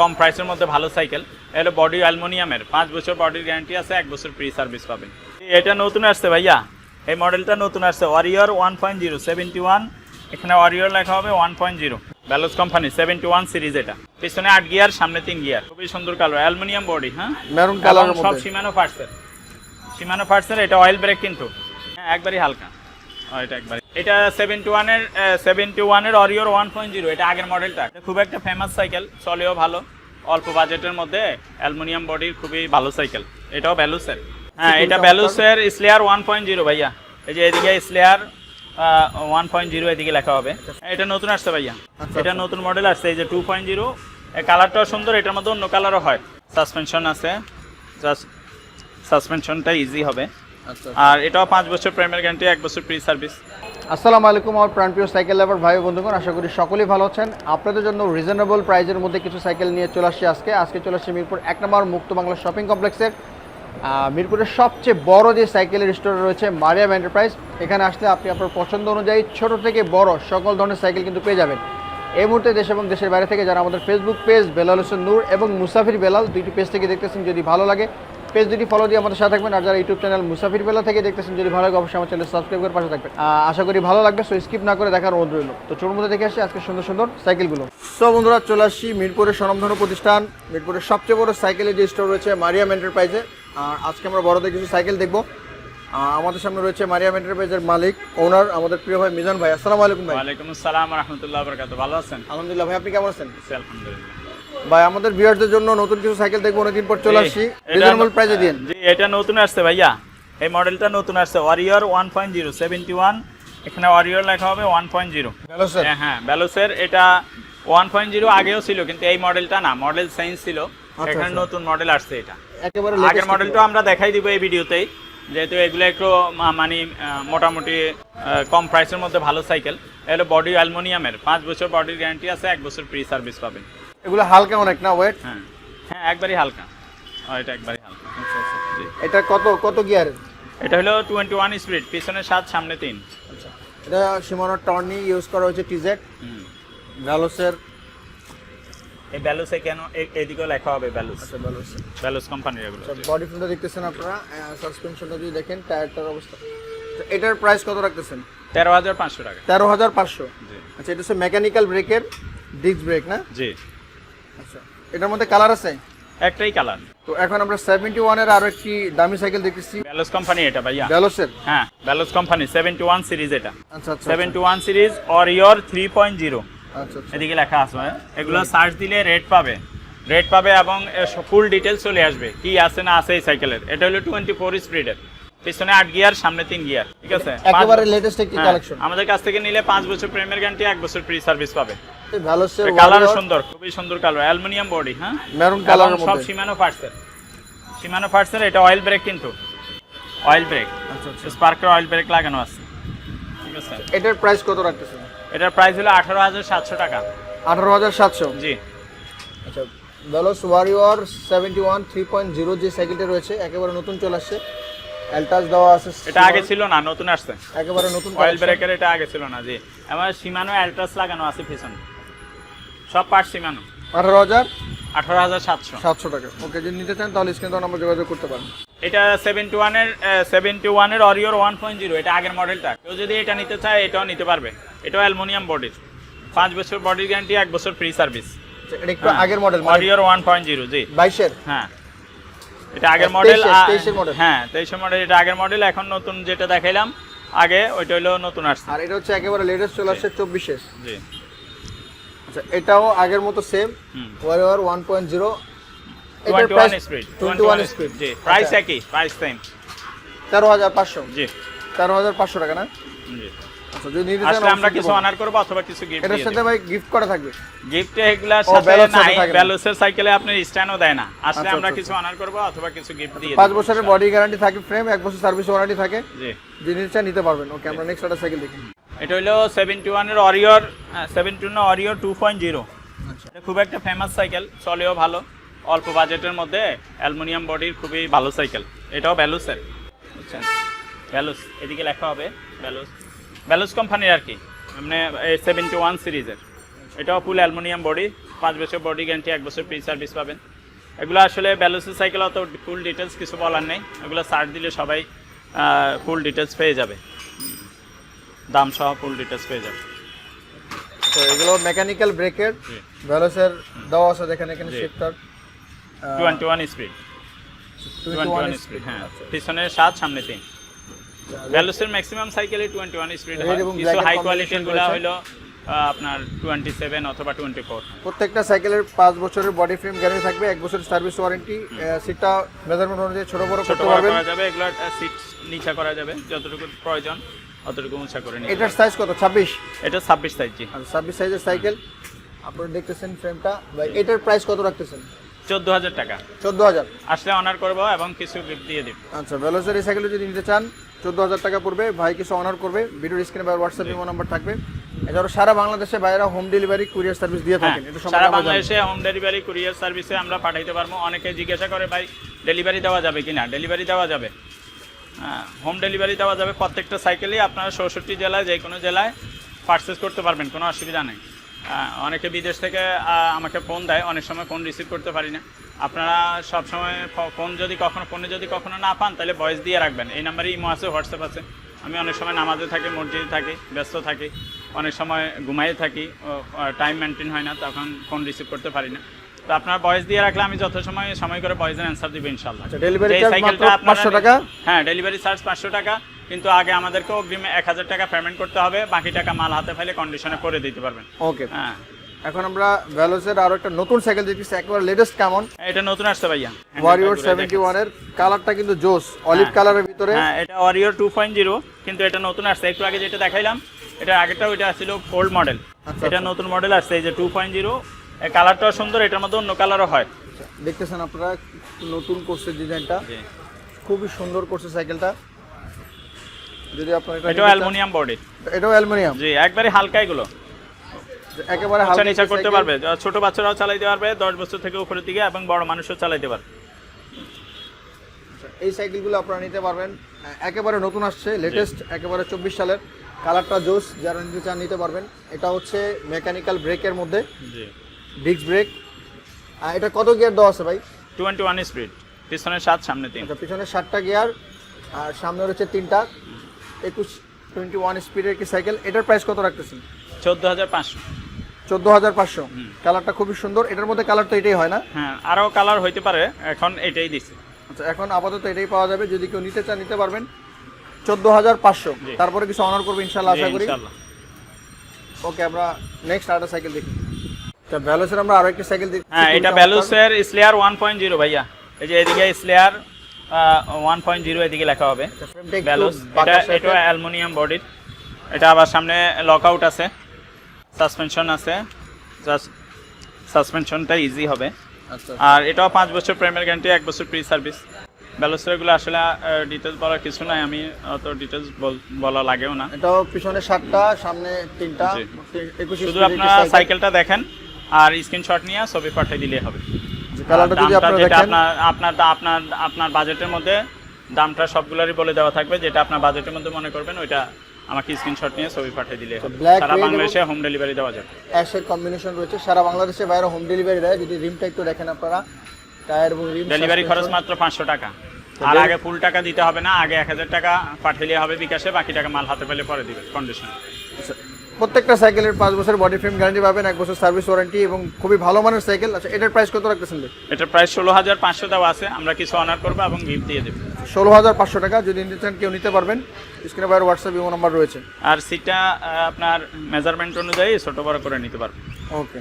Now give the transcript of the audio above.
কম প্রাইসের মধ্যে ভালো সাইকেল এটা বডি অ্যালুমিনিয়ামের পাঁচ বছর বডির গ্যারান্টি আছে এক বছর ফ্রি সার্ভিস পাবেন। এটা নতুন আসছে ভাইয়া। এই মডেলটা নতুন আসছে। Warrior one point zero seventy one এখানে ওয়ারিয়র লেখা হবে one point zero Veloce company seventy one series এটা। পিছনে আট গিয়ার সামনে তিন গিয়ার খুবই সুন্দর কালো অ্যালুমিনিয়াম বডি হ্যাঁ? মেরুন কালারের সব সীমানো ফার্সের সীমানো ফার্সের এটা অয়েল ব্রেক কিন্তু। হ্যাঁ একবারই হালকা। এটা একবারই। এটা সেভেন্টি ওয়ানের সেভেন্টি ওয়ানের অরিওর ওয়ান পয়েন্ট জিরো এটা আগের মডেলটা এটা খুব একটা ফেমাস সাইকেল চলেও ভালো। অল্প বাজেটের মধ্যে অ্যালুমিনিয়াম বডির খুবই ভালো সাইকেল এটাও ব্যালুসের হ্যাঁ এটা ব্যালুসের স্লেয়ার ওয়ান পয়েন্ট জিরো ভাইয়া। এই যে এদিকে স্লেয়ার ওয়ান পয়েন্ট জিরো এদিকে লেখা হবে। এটা নতুন আসছে ভাইয়া। আচ্ছা, এটা নতুন মডেল আসছে এই যে টু পয়েন্ট জিরো কালারটাও সুন্দর এটার মধ্যে অন্য কালারও হয়। সাসপেনশন আছে। জাস্ট সাসপেনশনটা ইজি হবে। আচ্ছা আর এটাও পাঁচ বছর প্রাইমারি গ্যারান্টি এক বছর ফ্রি সার্ভিস আসসালামু আলাইকুম, আমার প্রাণপ্রিয় সাইকেল লাভার ভাই বন্ধুগণ, আশা করি সকলেই ভালো আছেন। আপনাদের জন্য রিজনেবল প্রাইজের মধ্যে কিছু সাইকেল নিয়ে চলে আসছি আজকে। আজকে চলে আসছি মিরপুর এক নম্বর মুক্ত বাংলা শপিং কমপ্লেক্সের মিরপুরের সবচেয়ে বড় যে সাইকেলের স্টোর রয়েছে, মারিয়াম এন্টারপ্রাইজ এখানে আসলে আপনি আপনার পছন্দ অনুযায়ী ছোট থেকে বড় সকল ধরনের সাইকেল কিন্তু পেয়ে যাবেন। এই মুহূর্তে দেশ এবং দেশের বাইরে থেকে যারা আমাদের ফেসবুক পেজ বেলাল হোসেন নূর এবং মুসাফির বেলাল, দুইটি পেজ থেকে দেখতেছেন, যদি ভালো লাগে পেজ দুটি ফলো দিয়ে আমাদের সাথে থাকবেন। আর যারা ইউটিউব চ্যানেল মুসাফির বেলা থেকে দেখতেছেন যদি ভালো লাগে অবশ্যই আমার চ্যানেল সাবস্ক্রাইব করে পাশে থাকবেন। আশা করি ভালো লাগবে সো স্কিপ না করে দেখার অনুরোধ রইল। তো চোর মধ্যে দেখে আসি আজকে সুন্দর সুন্দর সাইকেলগুলো সো বন্ধুরা চলে আসছি মিরপুরের স্বনামধন্য প্রতিষ্ঠান। মিরপুরের সবচেয়ে বড় সাইকেলের যে স্টোর রয়েছে মারিয়াম এন্টারপ্রাইজে আর আজকে আমরা বড়দের কিছু সাইকেল দেখব। আমাদের সামনে রয়েছে মারিয়াম এন্টারপ্রাইজের মালিক ওনার আমাদের প্রিয় ভাই মিজান ভাই। আসসালামু আলাইকুম ভাই। ওয়ালাইকুম আসসালাম রহমতুল্লাহ বরকাত ভালো আছেন? আলহামদুলিল্লাহ ভাই আপনি কেমন আছেন? আলহামদুলিল্লাহ। ভাই আমাদের ভিউয়ারদের জন্য নতুন কিছু সাইকেল দেখব অনেকদিন পর চলে আসছি। রিজনেবল প্রাইসে দিন। জি এটা নতুন আসছে ভাইয়া। এই মডেলটা নতুন আসছে warrior one point zero seventy one এখানে ওয়ারিয়র লেখা হবে ওয়ান পয়েন্ট জিরো হ্যাঁ হ্যাঁ ব্যালোসের এটা ওয়ান পয়েন্ট জিরো আগেও ছিল কিন্তু এই মডেলটা না মডেল চেঞ্জ ছিল। এখানে আচ্ছা। নতুন মডেল আসছে এটা। একেবারে আগের মডেলটা আমরা দেখাই দিব এই ভিডিওতেই যেহেতু এগুলো একটু মানে মোটামুটি কম প্রাইসের মধ্যে ভালো সাইকেল এটা বডি অ্যালুমিনিয়ামের পাঁচ বছর বডির গ্যারান্টি আছে এক বছর ফ্রি সার্ভিস পাবেন। এগুলো হালকা অনেক না ওয়েট হ্যাঁ। হ্যাঁ একবারই হালকা। এটা একবারই হালকা। এটা কত কত গিয়ার এটা হলো টোয়েন্টি ওয়ান স্পিড পিছনে সাত সামনে তিন। আচ্ছা। এটা সীমানো টর্নি ইউজ করা হয়েছে টিজেড হুম। ভ্যালোসের এই ব্যালুসে কেন? এদিকেও লেখা হবে ব্যালুস আচ্ছা ভ্যালোস ব্যালুস কোম্পানির এগুলো। বডি ফ্রেমটা দেখতেছেন আপনারা? সাসপেনশনটা যদি দেখেন টায়ারটার অবস্থা। তো এটার প্রাইস কত রাখতেছেন? তেরো হাজার পাঁচশো টাকা। তেরো হাজার পাঁচশো। জি। আচ্ছা এটা হচ্ছে মেকানিক্যাল ব্রেকের ডিস্ক ব্রেক না? জি। আচ্ছা। এটার মধ্যে কালার আছে? একটাই কালার। তো এখন আমরা সেভেন্টি ওয়ানের আরও একটি দামি সাইকেল দেখতেছি। ব্যালুস কোম্পানি এটা ভাইয়া। ভ্যালোসের হ্যাঁ Veloce company seventy one series এটা। আচ্ছা আচ্ছা seventy one series warrior three point zero আচ্ছা আচ্ছা। এদিকে লেখা আছে হ্যাঁ? এগুলো সার্চ দিলে রেট পাবে। রেট পাবে এবং ফুল ডিটেলস চলে আসবে কি আছে না আছে এই সাইকেলের। এটা হলো টোয়েন্টি ফোর স্পিডের পিছনে আট গিয়ার সামনে তিন গিয়ার ঠিক আছে? একেবারে লেটেস্ট একটি হ্যাঁ, কালেকশন আমাদের কাছ থেকে নিলে পাঁচ বছর প্রেমের গ্যারান্টি এক বছর ফ্রি সার্ভিস পাবে। ভ্যালোসের কালার সুন্দর খুবই সুন্দর কালার অ্যালুমিনিয়াম বডি হ্যাঁ? মেরুন এবং কালারের সব সীমানো ফার্সের সীমানো ফার্সের এটা অয়েল ব্রেক কিন্তু। অয়েল ব্রেক আচ্ছা স্পার্কের অয়েল ব্রেক লাগানো আছে। ঠিক আছে? এটার প্রাইস কত রাখতেছেন? এটার প্রাইস হলো আঠারো হাজার সাতশো টাকা। আঠারো হাজার সাতশো? জি। আচ্ছা Veloce warrior seventy one three point zero যে সাইকেলটা রয়েছে একেবারে নতুন চলে আসছে। অ্যালটাস দেওয়া আছে এটা আগে ছিল না নতুন আসছে। একেবারে নতুন অয়েল। ব্রেকের এটা আগে ছিল না জি। আমার সীমানো অ্যালট্রাস লাগানো আছে পিছনে। সব পার্ট সীমানো আঠারো হাজার? আঠারো হাজার সাতশো। সাতশো টাকা। ওকে যদি নিতে চান তাহলে স্ক্রিন নাম্বার যোগাযোগ করতে পারেন। এটা সেভেন্টি ওয়ানের সেভেন্টি ওয়ানের অরিওর ওয়ান পয়েন্ট জিরো এটা আগের মডেলটা কেউ যদি এটা নিতে চায় এটাও নিতে পারবে। এটাও অ্যালুমিনিয়াম বডির পাঁচ বছর বডির গ্যারান্টি এক বছর ফ্রি সার্ভিস আচ্ছা, এটা একটু আগের model warrior one point zero জি। বাইশের? হ্যাঁ। এটা আগের মডেল। হ্যাঁ তেইশের মডেল এটা আগের মডেল এখন নতুন যেটা দেখাইলাম আগে ওইটা হলো নতুন আসছে। আর এটা হচ্ছে একেবারে লেটেস্ট চলে আসছে চব্বিশের। জি। আচ্ছা এটাও আগের মতো সেম হুম। Warrior one point zero price একই প্রাইস তেরো হাজার পাঁচশো। জি। তেরো হাজার পাঁচশো টাকা না? জি। আচ্ছা যদি নিতে চান আমরা কিছু বলুন। অনার করব অথবা কিছু গিফট এটার সাথে ভাই গিফট করা থাকবে। গিফটে এগুলার সাথে নাই ব্যালোসের সাইকেলে আপনার স্ট্যান্ডও দেয় না। আসলে আচ্ছা, আমরা কিছু অনার করব অথবা কিছু গিফট দিয়ে পাঁচ বছরের বডি গ্যারান্টি থাকে ফ্রেম এক বছর সার্ভিস ওয়ারেন্টি থাকে। জি। যদি নিতে চান নিতে পারবেন। ওকে আমরা নেক্সট একটা সাইকেল দেখি। এটা হলো সেভেন্টি ওয়ানের warrior seventy one warrior two point zero এটা খুব একটা ফেমাস সাইকেল চলেও ভালো। অল্প বাজেটের মধ্যে অ্যালুমিনিয়াম বডির খুবই ভালো সাইকেল এটাও ব্যালুসের বুঝছেন ব্যালুস এদিকে লেখা হবে ব্যালুস ব্যালুস কোম্পানির আর কি মানে সেভেন্টি ওয়ান সিরিজের। এটাও ফুল অ্যালুমিনিয়াম বডি পাঁচ বছর বডি গ্যারান্টি এক বছর ফ্রি সার্ভিস পাবেন। এগুলো আসলে ব্যালোসের সাইকেল অত ফুল ডিটেলস কিছু বলার নেই। এগুলো সার্চ দিলে সবাই ফুল ডিটেলস পেয়ে যাবে। দাম সহ ফুল ডিটেলস পেয়ে যাবে তো এগুলো মেকানিক্যাল ব্রেকের জি। ভ্যালোসের দেওয়া আছে দেখেন এখানে shifter twenty one speed twenty one speed হ্যাঁ। পিছনে সাত সামনে তিন। ভ্যালোসের ম্যাক্সিমাম সাইকেলে টোয়েন্টি ওয়ান স্পিড হয়। কিছু হাই কোয়ালিটিরগুলো হলো আপনার টোয়েন্টি সেভেন অথবা টোয়েন্টি ফোর প্রত্যেকটা সাইকেলের পাঁচ বছরের বডি ফ্রেম গ্যারান্টি থাকবে এক বছরের সার্ভিস ওয়ারেন্টি সিটটা মেজারমেন্ট অনুযায়ী ছোট বড় ছোট করতে পারবেন। করা যাবে এগুলো সিট নিচা করা যাবে যতটুকু প্রয়োজন। অতটুকু উঁচা করে নিতে এটার সাইজ কত? ছাব্বিশ? এটা ছাব্বিশ সাইজ জি। আর ছাব্বিশ সাইজের সাইকেল আপনারা দেখতেছেন ফ্রেমটা ভাই এটার প্রাইস কত রাখতেছেন? চোদ্দ হাজার টাকা। চোদ্দ হাজার আসলে অনার করব এবং কিছু গিফট দিয়ে দিব। আচ্ছা ভ্যালোসের এই সাইকেল যদি নিতে চান চোদ্দ হাজার টাকা পড়বে। ভাই কিছু অনার করবে। ভিডিওর স্ক্রিনে বা হোয়াটসঅ্যাপ ইমো নাম্বার থাকবে। এছাড়াও সারা বাংলাদেশে ভাইয়েরা হোম ডেলিভারি কুরিয়ার সার্ভিস দিয়ে হ্যাঁ থাকেন সারা আমরা বাংলাদেশে হোম ডেলিভারি কুরিয়ার সার্ভিসে আমরা পাঠাইতে পারব। অনেকে জিজ্ঞাসা করে ভাই ডেলিভারি দেওয়া যাবে কিনা? ডেলিভারি দেওয়া যাবে। হ্যাঁ হোম ডেলিভারি দেওয়া যাবে প্রত্যেকটা সাইকেলই আপনারা চৌষট্টি জেলায় যে কোনো জেলায় পারচেস করতে পারবেন, কোনো অসুবিধা নেই। অনেকে বিদেশ থেকে আমাকে ফোন দেয়, অনেক সময় ফোন রিসিভ করতে পারি না। আপনারা সব সময় ফোন যদি কখনো ফোনে যদি কখনো না পান, তাহলে ভয়েস দিয়ে রাখবেন। এই নাম্বারে ইমো আছে হোয়াটসঅ্যাপ আছে। আমি অনেক সময় নামাজে থাকি, মসজিদে থাকি, ব্যস্ত থাকি, অনেক সময় ঘুমাই থাকি টাইম মেনটেন হয় না, তখন ফোন রিসিভ করতে পারি না। তো আপনার বয়স দিয়ে রাখলে আমি যত সময় সময় করে বয়সের অ্যান্সার দিব ইনশাল্লাহ আচ্ছা, সাইকেলটা মাত্র 500 টাকা? হ্যাঁ ডেলিভারি চার্জ পাঁচশো টাকা। কিন্তু আগে আমাদেরকে অগ্রিমে এক হাজার টাকা পেমেন্ট করতে হবে। বাকি টাকা মাল হাতে ফেলে কন্ডিশনে করে দিতে পারবেন। ওকে হ্যাঁ। এখন আমরা ভ্যালোসের আরও একটা নতুন সাইকেল দেখতেছি। একবার লেটেস্ট কেমন? এটা নতুন আসছে ভাইয়া। ওয়ারিয়র ঘুরে সেভেন্টি দেখাচ্ছি। ওয়ানের কালারটা কিন্তু জোস অলিভ হ্যাঁ। কালারের ভিতরে। হ্যাঁ এটা ওয়ারিয়র টু পয়েন্ট জিরো কিন্তু এটা নতুন আসছে। একটু আগে যেটা দেখাইলাম এটা আগেরটা ওইটা ছিল ওল্ড মডেল আচ্ছা, এটা নতুন মডেল আসছে এই যে টু পয়েন্ট জিরো কালারটাও সুন্দর এটার মধ্যে অন্য কালারও হয়। দেখতেছেন আপনারা নতুন করছে ডিজাইনটা খুবই সুন্দর করছে সাইকেলটা যদি আপনার এটা এটাও অ্যালুমিনিয়াম বডি এটাও অ্যালুমিনিয়াম? জি একবারে হালকা এগুলো। একেবারে হালকা নিচা করতে পারবে। ছোট বাচ্চারাও চালাইতে পারবে দশ বছর থেকে উপরের দিকে এবং বড় মানুষও চালাইতে পারবে। এই সাইকেলগুলো আপনারা নিতে পারবেন। একেবারে নতুন আসছে লেটেস্ট একেবারে চব্বিশ সালের। কালারটা জোস যারা নিতে চান নিতে পারবেন। এটা হচ্ছে মেকানিক্যাল ব্রেকের মধ্যে। জি। ডিস্ক ব্রেক আর এটা কত গিয়ার দেওয়া আছে ভাই? টোয়েন্টি ওয়ান স্পিড পিছনে সাত সামনে তিন। আচ্ছা পিছনে সাতটা গিয়ার আর সামনে রয়েছে তিনটা। একুশ টোয়েন্টি ওয়ান স্পিডের কি সাইকেল এটার প্রাইস কত রাখতেছেন? চোদ্দ হাজার পাঁচশো। চোদ্দ হাজার পাঁচশো। কালারটা খুবই সুন্দর। এটার মধ্যে কালার তো এটাই হয় না? হ্যাঁ আরও কালার হইতে পারে। এখন এটাই দিছে। আচ্ছা এখন আপাতত এটাই পাওয়া যাবে। যদি কেউ নিতে চান নিতে পারবেন। চোদ্দ হাজার পাঁচশো। তারপরে কিছু অনার করব ইনশাল্লাহ আশা করি। ওকে আমরা নেক্সট আরেকটা সাইকেল দেখি। আচ্ছা ভ্যালোসের আমরা আরও একটা সাইকেল দেখি হ্যাঁ এটা ব্যালুসের স্লেয়ার ওয়ান পয়েন্ট জিরো ভাইয়া। এই যে এদিকে স্লেয়ার ওয়ান পয়েন্ট জিরো এদিকে লেখা হবে। ব্যালুস বাঁকা এটা এটা। অ্যালুমিনিয়াম বডির এটা আবার সামনে লক আউট আছে। সাসপেনশন আছে। সাসপেনশনটা ইজি হবে। আচ্ছা। আর এটাও পাঁচ বছর প্রেমের গ্যারান্টি এক বছর প্রি সার্ভিস ব্যালুসেরগুলো আসলে ডিটেলস বলার কিছু নাই। আমি অত ডিটেলস বলা লাগেও না। এটাও পিছনে সাতটা সামনে তিনটা। শুধু আপনারা সাইকেলটা দেখেন। আর স্ক্রিনশট নিয়ে ছবি পাঠিয়ে দিলেই হবে। দামটা আপনারা আপনার আপনার বাজেটের মধ্যে দামটা সবগুলোরই বলে দেওয়া থাকবে। যেটা আপনার বাজেটের মধ্যে মনে করবেন ওইটা আমাকে স্ক্রিনশট নিয়ে ছবি পাঠিয়ে দিলে সারা বাংলাদেশে হোম ডেলিভারি দেওয়া যাবে। অ্যাশের কম্বিনেশন রয়েছে। সারা বাংলাদেশে বাইরে হোম ডেলিভারি দেয়। যদি রিমটা একটু দেখেন আপনারা টায়ার এবং রিম ডেলিভারি খরচ মাত্র পাঁচশো টাকা। আর আগে ফুল টাকা দিতে হবে না আগে এক হাজার টাকা পাঠাইলে হবে বিকাশে বাকি টাকা মাল হাতে পেলে পরে দিবে কন্ডিশন প্রত্যেকটা সাইকেলের পাঁচ বছর বডি ফ্রেম গ্যারান্টি পাবেন এক বছর সার্ভিস ওয়ারেন্টি এবং খুবই ভালো মানের সাইকেল। আচ্ছা এটার প্রাইস কত রাখতেছেন এটার প্রাইস ষোলো হাজার পাঁচশো দেওয়া আছে আমরা কিছু অনার করব এবং গিফট দিয়ে দেবো। ষোলো হাজার পাঁচশো টাকা যদি নিতে চান কেউ নিতে পারবেন। স্ক্রিনে বাইরে হোয়াটসঅ্যাপ ইমো নাম্বার রয়েছে। আর সিটটা আপনার মেজারমেন্ট অনুযায়ী ছোটো বড় করে নিতে পারবেন ওকে